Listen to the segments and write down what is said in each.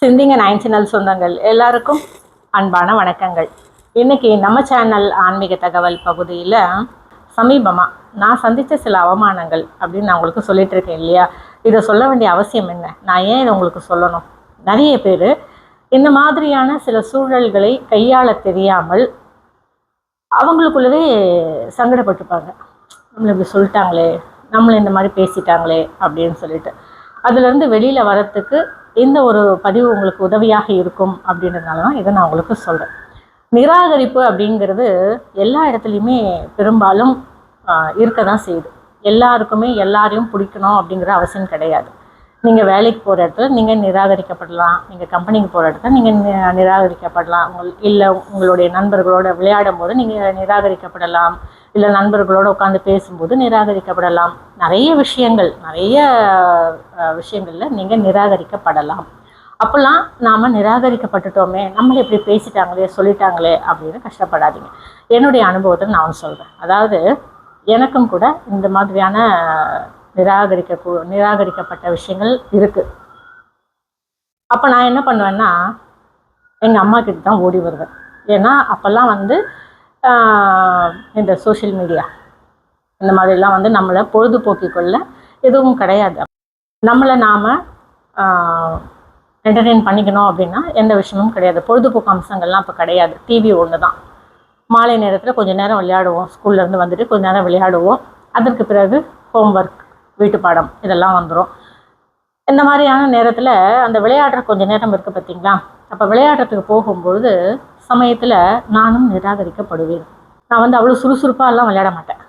சிந்திங்க nine channel சொந்தங்கள் எல்லாருக்கும் அன்பான வணக்கங்கள். இன்னைக்கு நம்ம சேனல் ஆன்மீக தகவல் பகுதியில் சமீபமாக நான் சந்தித்த சில அவமானங்கள் அப்படின்னு நான் உங்களுக்கு சொல்லிட்டு இருக்கேன் இல்லையா? இதை சொல்ல வேண்டிய அவசியம் என்ன? நான் ஏன் இதை உங்களுக்கு சொல்லணும்? நிறைய பேர் இந்த மாதிரியான சில சூழல்களை கையாள தெரியாமல் அவங்களுக்குள்ளவே சங்கடப்பட்டுப்பாங்க நம்மளை இப்படி சொல்லிட்டாங்களே நம்மளை இந்த மாதிரி பேசிட்டாங்களே அப்படின்னு சொல்லிட்டு. அதுலேருந்து வெளியில் வரத்துக்கு இந்த ஒரு பதிவு உங்களுக்கு உதவியாக இருக்கும் அப்படின்றதுனால தான் இதை நான் உங்களுக்கு சொல்கிறேன் நிராகரிப்பு அப்படிங்கிறது எல்லா இடத்துலையுமே பெரும்பாலும் இருக்க தான் செய்யுது. எல்லாருக்குமே எல்லாரையும் பிடிக்கணும் அப்படிங்கிற அவசியம் கிடையாது. நீங்கள் வேலைக்கு போகிற இடத்துல நீங்கள் நிராகரிக்கப்படலாம். நீங்கள் கம்பெனிக்கு போகிற இடத்துல நீங்கள் நிராகரிக்கப்படலாம். உங்கள் இல்லை உங்களுடைய நண்பர்களோட விளையாடும் போது நீங்கள் நிராகரிக்கப்படலாம். இல்லை நண்பர்களோட உட்காந்து பேசும்போது நிராகரிக்கப்படலாம். நிறைய விஷயங்கள் நிறைய விஷயங்களில் விஷயங்கள்ல நீங்கள் நிராகரிக்கப்படலாம். அப்போல்லாம் நாம் நிராகரிக்கப்பட்டுட்டோமே நம்மளை இப்படி பேசிட்டாங்களே சொல்லிட்டாங்களே அப்படின்னு கஷ்டப்படாதீங்க. என்னுடைய அனுபவத்தை நான் சொல்கிறேன் அதாவது எனக்கும் கூட இந்த மாதிரியான நிராகரிக்க கூ- நிராகரிக்கப்பட்ட விஷயங்கள் இருக்குது அப்போ நான் என்ன பண்ணுவேன்னா எங்கள் அம்மா கிட்ட தான் ஓடி வருவேன். ஏன்னா அப்போல்லாம் வந்து இந்த சோஷியல் மீடியா இந்த மாதிரிலாம் வந்து நம்மளை பொழுதுபோக்கிக்கொள்ள எதுவும் கிடையாது. நம்மளை நாம் என்டர்டெயின் பண்ணிக்கணும் அப்படின்னா எந்த விஷயமும் கிடையாது. பொழுதுபோக்கு அம்சங்கள்லாம் இப்போ கிடையாது. டிவி ஒன்று தான் மாலை நேரத்தில் கொஞ்சம் நேரம் விளையாடுவோம். ஸ்கூல்லேருந்து வந்துட்டு கொஞ்ச நேரம் விளையாடுவோம். அதற்கு பிறகு ஹோம்ஒர்க் வீட்டு பாடம் இதெல்லாம் வந்துடும் இந்த மாதிரியான நேரத்தில் அந்த விளையாடுற கொஞ்சம் நேரம் இருக்குது பார்த்தீங்களா அப்போ விளையாடுறதுக்கு போகும்பொழுது சமயத்தில் நானும் நிராகரிக்கப்படுவேன். நான் வந்து அவ்வளோ சுறுசுறுப்பாலாம் விளையாட மாட்டேன்.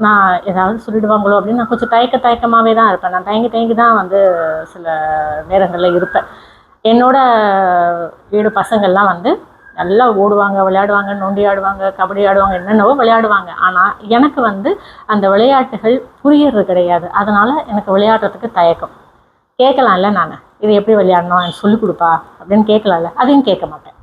நான் ஏதாவது சொல்லிடுவாங்களோ அப்படின்னு நான் கொஞ்சம் தயக்க தயக்கமாகவே தான் இருப்பேன். நான் தயங்கி தயங்கி தான் வந்து சில நேரங்களில் இருப்பேன். என்னோட வீடு பசங்கள்லாம் வந்து நல்லா ஓடுவாங்க விளையாடுவாங்க நொண்டி ஆடுவாங்க கபடி ஆடுவாங்க என்னென்னவோ விளையாடுவாங்க. ஆனால் எனக்கு வந்து அந்த விளையாட்டுகள் புரியறது கிடையாது. அதனால் எனக்கு விளையாடுறதுக்கு தயக்கம். கேட்கலாம்ல நான். இது எப்படி விளையாடணும்? எனக்கு சொல்லிக் கொடுப்பா அப்படின்னு கேட்கலாம்ல. அதையும் கேட்க மாட்டேன்.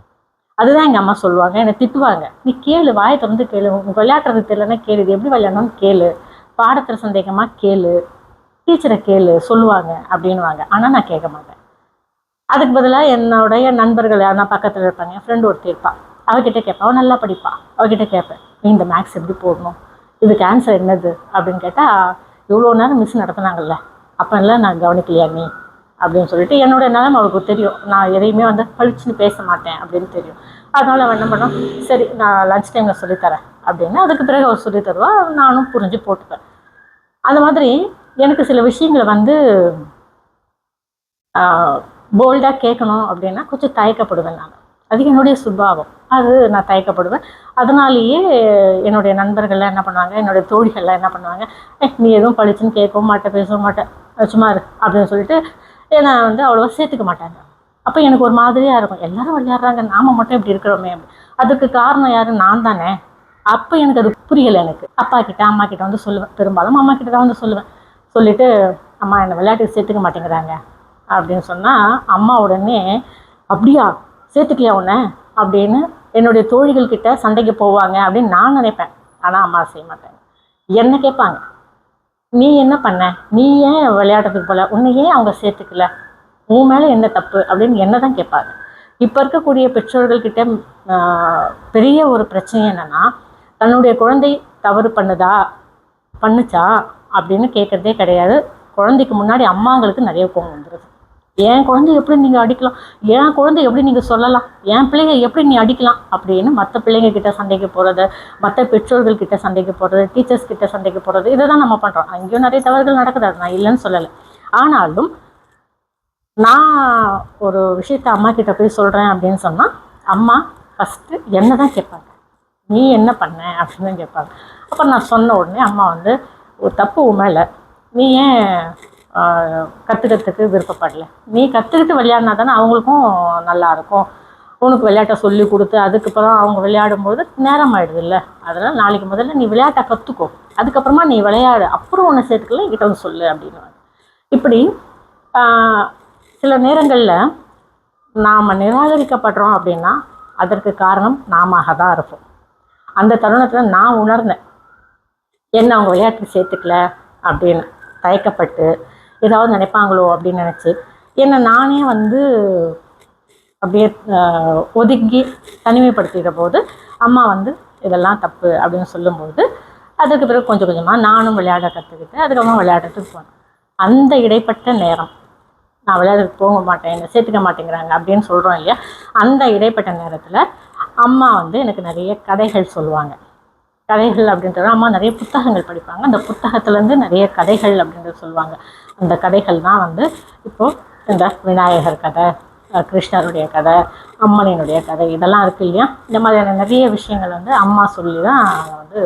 அதுதான் எங்கள் அம்மா சொல்லுவாங்க. என்னை திட்டுவாங்க. நீ கேளு வாயை திறந்து கேளு. உனக்கு விளையாடுறது தெரியலன்னா கேளு. இது எப்படி விளையாடணும்னு கேளு. பாடத்தில் சந்தேகமாக கேளு. டீச்சரை கேளு. சொல்லுவாங்க. அப்படின்னுவாங்க. ஆனால் நான் கேட்க மாட்டேன். அதுக்கு பதிலாக என்னுடைய நண்பர்கள் யாருன்னா பக்கத்தில் இருப்பாங்க. என் ஃப்ரெண்டு ஒருத்தர் இருப்பா. அவகிட்ட கேட்பேன். அவன் நல்லா படிப்பா? அவகிட்ட கேட்பேன். நீ இந்த மேக்ஸ் எப்படி போடணும்? இதுக்கு ஆன்சர் என்னது? அப்படின்னு கேட்டால் இவ்வளோ நேரம் மிஸ் நடத்துனாங்கல்ல. அப்போல்லாம் நான் கவனிக்கலையா நீ? அப்படின்னு சொல்லிட்டு என்னோட நிலைமை அவளுக்கு தெரியும். நான் எதையுமே வந்து பளிச்சுன்னு பேச மாட்டேன் அப்படின்னு தெரியும். அதனால் அவன் என்ன பண்ணோம்? சரி நான் லஞ்ச் டைமில் சொல்லித்தரேன் அப்படின்னு அதுக்கு பிறகு அவர் சொல்லித் தருவா. நானும் புரிஞ்சு போட்டுப்பேன். அந்த மாதிரி எனக்கு சில விஷயங்களை வந்து போல்டாக கேட்கணும் அப்படின்னா கொஞ்சம் தயக்கப்படுவேன் நான். அது என்னுடைய சுபாவம். அது நான் தயக்கப்படுவேன். அதனாலேயே என்னுடைய நண்பர்கள்லாம் என்ன பண்ணுவாங்க? என்னுடைய தோழிகள்லாம் என்ன பண்ணுவாங்க? நீ எதுவும் படிச்சுன்னு கேட்கவும் மாட்டேன் பேசவும் மாட்டேன் சும்மா இரு அப்படின்னு சொல்லிட்டு என்னை வந்து அவ்வளோவா சேர்த்துக்க மாட்டாங்க அப்போ எனக்கு ஒரு மாதிரியாக இருக்கும். எல்லாரும் விளையாடுறாங்க. நாம் மட்டும் இப்படி இருக்கிறோமே அதுக்கு காரணம் யாரு? நான் தானே. அப்போ எனக்கு அது புரியலை எனக்கு. அப்பா கிட்ட அம்மா கிட்ட வந்து சொல்லுவேன். பெரும்பாலும் அம்மா கிட்ட தான் வந்து சொல்லுவேன். சொல்லிட்டு அம்மா என்னை விளையாட்டுக்கு சேர்த்துக்க மாட்டேங்கிறாங்க. அப்படின்னு சொன்னால் அம்மா உடனே அப்படியா? சேர்த்துக்கலையா உன்னை? அப்படின்னு என்னுடைய தோழிகள் கிட்ட சண்டைக்கு போவாங்க. அப்படின்னு நான் நினைப்பேன். ஆனால் அம்மா செய்ய மாட்டாங்க. என்ன கேட்பாங்க? நீ என்ன பண்ண? நீ ஏன் விளையாடுறதுக்கு போல? உன்னை ஏன் அவங்க சேர்த்துக்கல? உன் மேலே என்ன தப்பு? அப்படின்னு என்ன தான் கேட்பாங்க. இப்போ இருக்கக்கூடிய பெற்றோர்கள்கிட்ட பெரிய ஒரு பிரச்சனை என்னென்னா தன்னுடைய குழந்தை தவறு பண்ணுதா? பண்ணுச்சா? அப்படின்னு கேட்குறதே கிடையாது. குழந்தைக்கு முன்னாடி அம்மாங்களுக்கு நிறைய கோவம் வந்துடுது என் குழந்தை எப்படி நீங்கள் அடிக்கலாம்? என் குழந்தை எப்படி நீங்கள் சொல்லலாம்? என் பிள்ளைங்க எப்படி நீ அடிக்கலாம்? அப்படின்னு மற்ற பிள்ளைங்க கிட்ட சண்டைக்கு போகிறது மற்ற பெற்றோர்கள் கிட்ட சண்டைக்கு போகிறது டீச்சர்ஸ் கிட்ட சண்டைக்கு போகிறது இதை தான் நம்ம பண்ணுறோம் அங்கேயும் நிறைய தவறுகள் நடக்குது அது நான் இல்லைன்னு சொல்லலை. ஆனாலும் நான் ஒரு விஷயத்த அம்மா கிட்ட போய் சொல்கிறேன் அப்படின்னு சொன்னால் அம்மா ஃபஸ்ட்டு என்ன தான் கேட்பாங்க? நீ என்ன பண்ண? அப்படின்னு தான் கேட்பாங்க. அப்போ நான் சொன்ன உடனே அம்மா வந்து ஒரு தப்பு உன் மேலே. நீ ஏன் கற்றுக்கிறதுக்கு விருப்பப்படல. நீ கற்றுக்கிட்டு விளையாடினா தானே அவங்களுக்கும் நல்லா இருக்கும் உனக்கு விளையாட்டை சொல்லி கொடுத்து அதுக்கப்புறம் அவங்க விளையாடும்போது நேரம் ஆயிடுது இல்லை அதனால் நாளைக்கு முதல்ல நீ விளையாட்டை கற்றுக்கோ அதுக்கப்புறமா நீ விளையாடு. அப்புறம் உன்னை சேர்த்துக்கல என்கிட்ட வந்து சொல்லு அப்படின்னு இப்படி சில நேரங்களில் நாம் நிராகரிக்கப்படுறோம் அப்படின்னா அதற்கு காரணம் நாம தான் இருப்போம். அந்த தருணத்தில் நான் உணர்ந்தேன். என்ன அவங்க விளையாட்டுக்கு சேர்த்துக்கல அப்படின்னு தயக்கப்பட்டு ஏதாவது நினைப்பாங்களோ அப்படின்னு நினச்சி என்னை நானே வந்து அப்படியே ஒதுக்கி தனிமைப்படுத்திட்ட போது அம்மா வந்து இதெல்லாம் தப்பு அப்படின்னு சொல்லும்போது அதுக்கு பிறகு கொஞ்சம் கொஞ்சமாக நானும் விளையாட கற்றுக்கிட்டேன் அதுக்கப்புறமா விளையாடுறதுக்கு போனேன். அந்த இடைப்பட்ட நேரம் நான் விளையாடுறதுக்கு போக மாட்டேன் என்னை சேர்த்துக்க மாட்டேங்கிறாங்க அப்படின்னு சொல்கிறோம் இல்லையா? அந்த இடைப்பட்ட நேரத்தில் அம்மா வந்து எனக்கு நிறைய கதைகள் சொல்லுவாங்க. கதைகள் அப்படின்றது அம்மா நிறைய புத்தகங்கள் படிப்பாங்க. அந்த புத்தகத்துலேருந்து நிறைய கதைகள் அப்படின்றது சொல்லுவாங்க. அந்த கதைகள் தான் வந்து இப்போது இந்த விநாயகர் கதை கிருஷ்ணருடைய கதை அம்மனினுடைய கதை இதெல்லாம் இருக்கு இல்லையா? இந்த மாதிரியான நிறைய விஷயங்கள் வந்து அம்மா சொல்லி தான் வந்து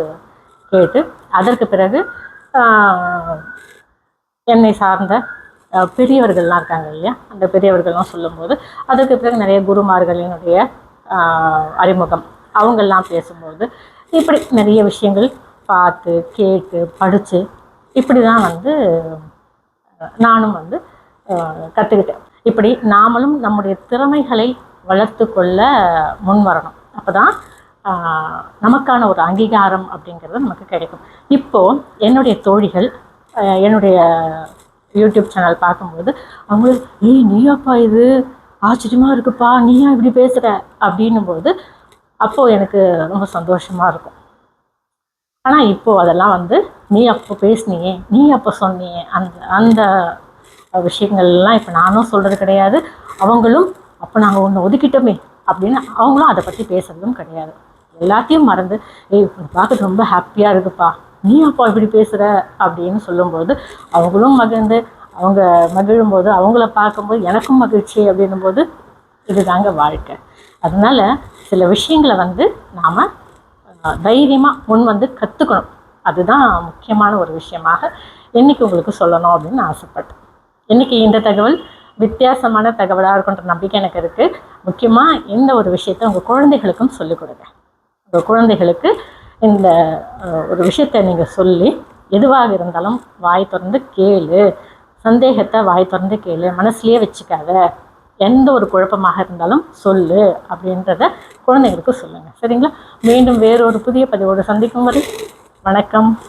கேட்டு அதற்கு பிறகு என்னை சார்ந்த பெரியவர்கள்லாம் இருக்காங்க இல்லையா? அந்த பெரியவர்கள்லாம் சொல்லும்போது அதற்கு பிறகு நிறைய குருமார்களினுடைய அறிமுகம். அவங்கெல்லாம் பேசும்போது இப்படி நிறைய விஷயங்கள் பார்த்து கேட்டு படித்து இப்படி தான் வந்து நானும் வந்து கற்றுக்கிட்டேன் இப்படி நாமளும் நம்முடைய திறமைகளை வளர்த்து கொள்ள முன் வரணும். அப்போ தான் நமக்கான ஒரு அங்கீகாரம் அப்படிங்கிறது நமக்கு கிடைக்கும். இப்போது என்னுடைய தோழிகள் என்னுடைய யூடியூப் சேனல் பார்க்கும்போது அவங்க ஏய் நீயாப்பா இது? ஆச்சரியமாக இருக்குப்பா. நீயா இப்படி பேசுகிற அப்படின்னும் போது அப்போது எனக்கு ரொம்ப சந்தோஷமாக இருக்கும். ஆனால் இப்போது அதெல்லாம் வந்து நீ அப்போ பேசுனியே நீ அப்போ சொன்னியே அந்த அந்த விஷயங்கள்லாம் இப்போ நானும் சொல்கிறது கிடையாது. அவங்களும் அப்போ நாங்கள் ஒன்று ஒதுக்கிட்டோமே அப்படின்னு அவங்களும் அதை பற்றி பேசுறதும் கிடையாது. எல்லாத்தையும் மறந்து ஏய் பார்க்க ரொம்ப ஹாப்பியாக இருக்குப்பா. நீ அப்போ இப்படி பேசுகிற அப்படின்னு சொல்லும்போது அவங்களும் மகிழ்ந்து அவங்க மகிழும்போது அவங்கள பார்க்கும்போது எனக்கும் மகிழ்ச்சி அப்படின்னும் போது இதுதாங்க வாழ்க்கை. அதனால சில விஷயங்களை வந்து நாம் தைரியமாக முன் வந்து கற்றுக்கணும் அதுதான் முக்கியமான ஒரு விஷயமாக இன்னைக்கு உங்களுக்கு சொல்லணும் அப்படின்னு ஆசைப்பட்டேன். இன்னைக்கு இந்த தகவல் வித்தியாசமான தகவலாக இருக்குன்ற நம்பிக்கை எனக்கு இருக்குது முக்கியமாக இந்த ஒரு விஷயத்தை உங்கள் குழந்தைகளுக்கும் சொல்லிக் கொடுங்க. உங்கள் குழந்தைகளுக்கு இந்த ஒரு விஷயத்தை நீங்கள் சொல்லி எதுவாக இருந்தாலும் வாய் திறந்து கேளு. சந்தேகத்தை வாய் திறந்து கேளு. மனசுலேயே வச்சுக்காத. எந்த ஒரு குழப்பமாக இருந்தாலும் சொல்லு அப்படின்றத குழந்தைங்களுக்கு சொல்லுங்கள் சரிங்களா? மீண்டும் வேறொரு புதிய பதிவோடு சந்திக்கும் வரை வணக்கம்.